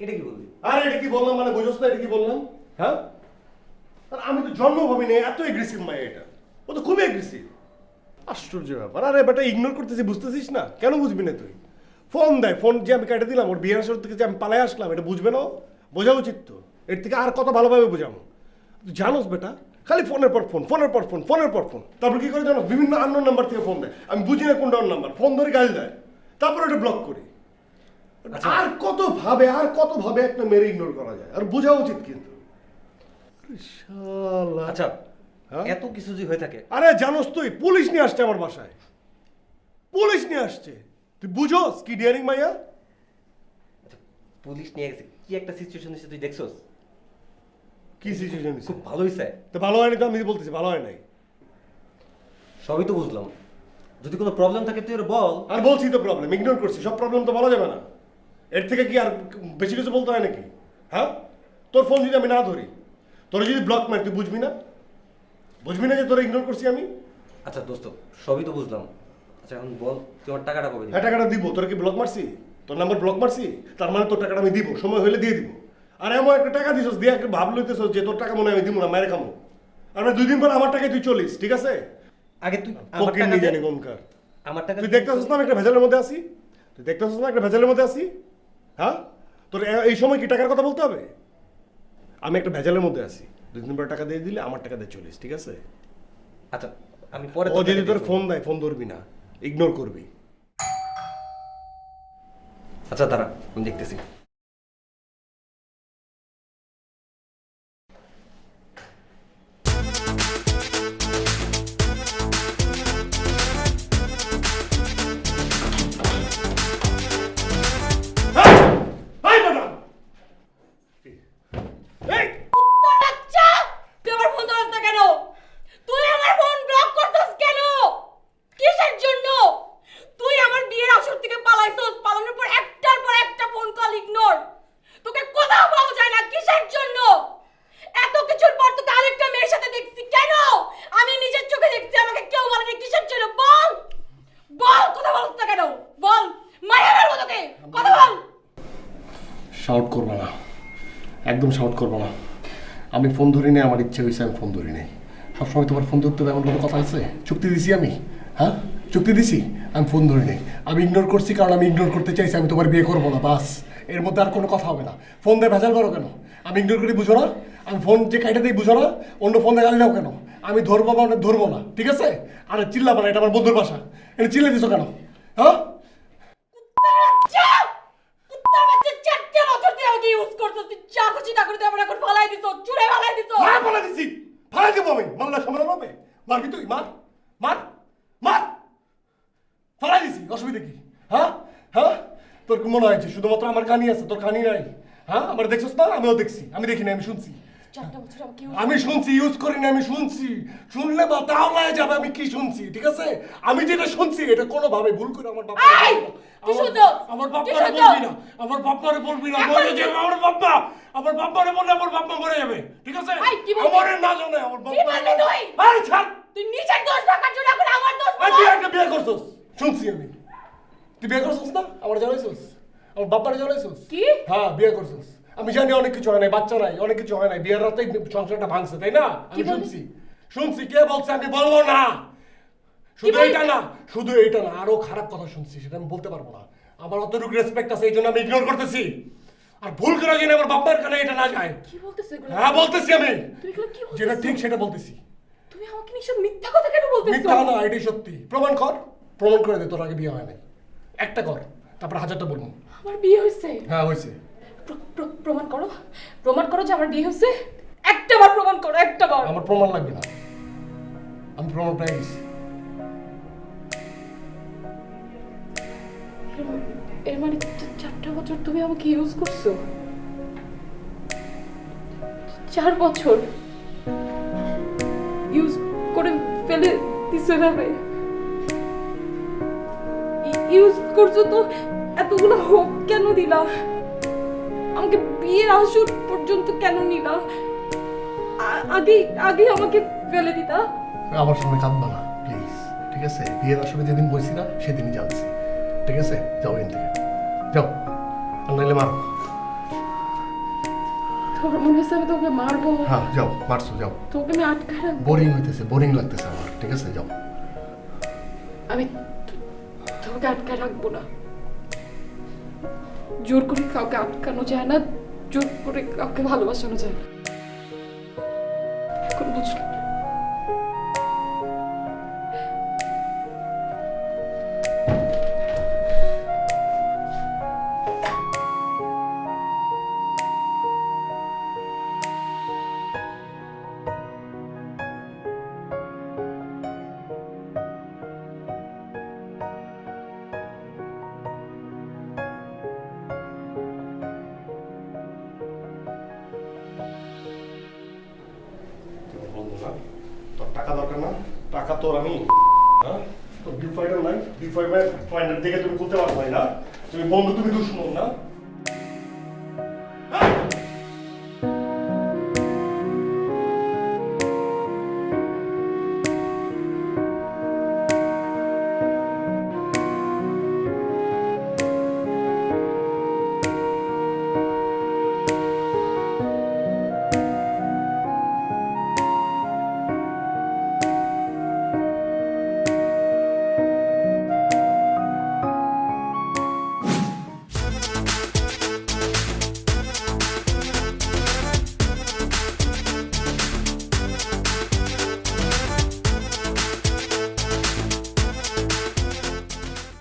এটা কি বললি? আরে এটা কি বললাম মানে বুঝোস না এটা কি বললাম? হ্যাঁ? আর আমি তো জন্ম ভাবি নাই এত এগ্রেসিভ মাই এটা। ও তো খুবই এগ্রেসিভ আশ্চর্য ব্যাপার। আরে বেটা ইগনোর করতেছি বুঝতেছিস না? কেন বুঝবি না তুই? ফোন দেয় ফোন যে আমি কেটে দিলাম ওর বিয়ের আসর থেকে যে আমি পালাই আসলাম এটা বুঝবে না বোঝা উচিত তো। এর থেকে আর কত ভালোভাবে বোঝাবো। তুই জানোস বেটা খালি ফোনের পর ফোন ফোনের পর ফোন ফোনের পর ফোন তারপর কি করে জানোস? বিভিন্ন আন্ন নাম্বার থেকে ফোন দেয়। আমি বুঝি না কোনটা নাম্বার ফোন ধরে গাল দেয়। তারপর ওটা ব্লক করি। আর কত ভাবে আর কত ভাবে একটা মেরে ইগনোর করা যায়? আর বোঝা উচিত কিন্তু। শালা। আচ্ছা হ্যাঁ? এত কিছু যদি হয়ে থাকে। আরে জানোস তুই পুলিশ নিয়ে আসছে আমার বাসায়। পুলিশ নিয়ে আসছে। তুই বুঝোস কি ডিয়ারিং মাইয়া? আচ্ছা পুলিশ নিয়ে গেছে। কি একটা সিচুয়েশন এসে তুই দেখছস? কি সিচুয়েশন খুব ভালো হয়েছে। তো ভালো হয়নি তো আমি বলতেছি ভালো হয় নাই। সবই তো বুঝলাম। যদি কোনো প্রবলেম থাকে তুই বল। আর বলছি তো প্রবলেম ইগনোর করছি সব প্রবলেম তো বলা যাবে না। এর থেকে কি আর বেশি কিছু বলতে হয় নাকি? হ্যাঁ? তোর ফোন যদি আমি না ধরি তোর যদি ব্লক মারি তুই বুঝবি না? বুঝবি না যে তোরা ইগনোর করছি আমি? আচ্ছা দোস্ত সবই তো বুঝলাম। আচ্ছা এখন বল তুই আমার টাকাটা কবে দিবি? হ্যাঁ টাকাটা দিব। তোর কি ব্লক মারছি? তোর নাম্বার ব্লক মারছি? তার মানে তোর টাকাটা আমি দিব। সময় হলে দিয়ে দিব। আর এমন একটা টাকা দিছস দিয়ে একটা ভাব লইতেছস যে তোর টাকা মনে আমি দিব না মায়ের খামো। আর মানে দুই দিন পর আমার টাকায় তুই চলিস ঠিক আছে? আগে তুই আমার টাকা। জানি কোনকার আমার টাকা তুই দেখতেছিস না আমি একটা ভেজালের মধ্যে আছি? তুই দেখতেছিস না একটা ভেজালের মধ্যে আছি? হ্যাঁ? তোর এই সময় কি টাকার কথা বলতে হবে? আমি একটা ভেজালের মধ্যে আছি। দুই দিন পরে টাকা দিয়ে দিলে আমার টাকা দিয়ে চলিস ঠিক আছে? আচ্ছা আমি পরে ও যদি তোর ফোন দেয় ফোন ধরবি না। ইগনোর করবি। আচ্ছা দাঁড়া আমি দেখতেছি। শাউট করব না। একদম শাউট করব না। আমি ফোন ধরি নাই, আমার ইচ্ছে হয়েছে আমি ফোন ধরি নাই। সবসময় তোমার ফোন ধরতে হবে, এমন কোনো কথা আছে? চুক্তি দিছি আমি? হ্যাঁ? চুক্তি দিছি? আমি ফোন ধরি নাই। আমি ইগনোর করছি কারণ আমি ইগনোর করতে চাইছি, আমি তোমার বিয়ে করব না, বাস। এর মধ্যে আর কোনো কথা হবে না। ফোন দিয়ে ভেজাল করো কেন? আমি ইগনোর করি, বুঝো না? আমি ফোন যে কাইটা দিই, বুঝো না? অন্য ফোন দিয়ে গালি দাও কেন? আমি ধরবো মানে ধরবো না, ঠিক আছে? আরে চিল্লাবো না, এটা আমার বন্ধুর বাসা এটা চিল্লে দিছো কেন? হ্যাঁ বাচ্চা! কুত্তার বাচ্চা চারটে বছর তুই আমাকে ইউজ করছিস তুই যা খুশি তা করে তুই আমার এখন ফালাই দিছ চুড়ে ফালাই দিছ হ্যাঁ ফালা দিছি। ফালা দেবো আমি মামলা সামনে পাবে মারবি তুই মার মার মার। ফালা দিছি অসুবিধা কি? হ্যাঁ হ্যাঁ তোর কি মনে হয়েছে শুধুমাত্র আমার কানি আছে? তোর কানি নাই? হ্যাঁ আমার দেখছিস না? আমিও দেখছি আমি দেখি না আমি শুনছি। আমি শুনছি ইউজ করি না আমি শুনছি। শুনলে বা তাহলে যাবে আমি কি শুনছি ঠিক আছে? আমি যেটা শুনছি এটা কোনোভাবে ভুল করে আমার বাবা? আমার বাপ্পারে বলবি না আমার বাপ্পারে বলবি না মরে যাবে আমার বাপ্পা আমার বাপ্পারে বললে আমার বাপ্পা মরে যাবে ঠিক আছে? এই, কি বলবি? আমার না জানে আমার বাপ্পা আরে ছাড়! তুই নিজের দোষ ঢাকার জন্য এখন আমার দোষ এই, তুই একটা বিয়ে করছস শুনছি আমি। তুই বিয়ে করছস না? আমার জানাইছস? আমার বাপ্পারে জানাইছস? কি? হ্যাঁ বিয়ে করছস। আমি জানি অনেক কিছু হয় নাই বাচ্চা নাই অনেক কিছু হয় নাই বিয়ের রাতেই সংসারটা ভাঙছে তাই না? আমি শুনছি। শুনছি কে বলছে আমি বলব না? শুধু? এইটা না শুধু এইটা না আরও খারাপ কথা শুনছি সেটা আমি বলতে পারব না। আমার অতটুকু রেসপেক্ট আছে এই জন্য আমি ইগনোর করতেছি। আর ভুল করে যেন আমার বাপ্পার কানে এটা না যায়। কি বলতেছ এগুলো? হ্যাঁ বলতেছি আমি। তুই এগুলো কি বলতেছ? যেটা ঠিক সেটা বলতেছি। তুমি আমাকে নিশ্চয় মিথ্যা কথা কেন বলতেছ? মিথ্যা না এটাই সত্যি। প্রমাণ কর প্রমাণ করে দে তোর আগে বিয়ে হয় নাই। একটা কর তারপর হাজারটা বলব। আমার বিয়ে হয়েছে? হ্যাঁ হয়েছে। প্র- প্র- প্রমাণ করো। প্রমাণ করো যে আমার বিয়ে হয়েছে? একটা বার প্রমাণ করো একটা বার। আমার প্রমাণ লাগবে না। আমি প্রমাণ পেয়ে গেছি। এর মানে চারটা বছর তুমি আমাকে ইউজ করছ? চার বছর? ইউজ করে ফেলে দিছো ভাবে ইউজ করছ তো এতগুলো হোক কেন দিলা? আমাকে বিয়ের আসর পর্যন্ত কেন নিলা? আগে আগে আমাকে ফেলে দিতা? আমার সামনে কাঁদবা না প্লিজ ঠিক আছে? বিয়ের আসলে যেদিন বসি না সেদিনই জানছি। ঠিক আছে? যাও এখান থেকে। যাও। আর নাইলে মারো। আমার মনে হচ্ছে আমি তোকে মারবো। হ্যাঁ যাও মারছো যাও। তোকে আমি আটকা বোরিং হইতেছে বোরিং লাগতেছে আমার। ঠিক আছে যাও। আমি তো- তোকে আটকা রাখব না। জোর করে কাউকে আটকানো যায় না জোর করে কাউকে ভালোবাসানো যায় না। টাকা দরকার না, টাকা তোর আমি হ্যাঁ? তো বিল ফাইটার নাই বিল ফাইটার দিকে তুমি বলতে পারবে না। তুমি বন্ধু, তুমি দুশ্মন না।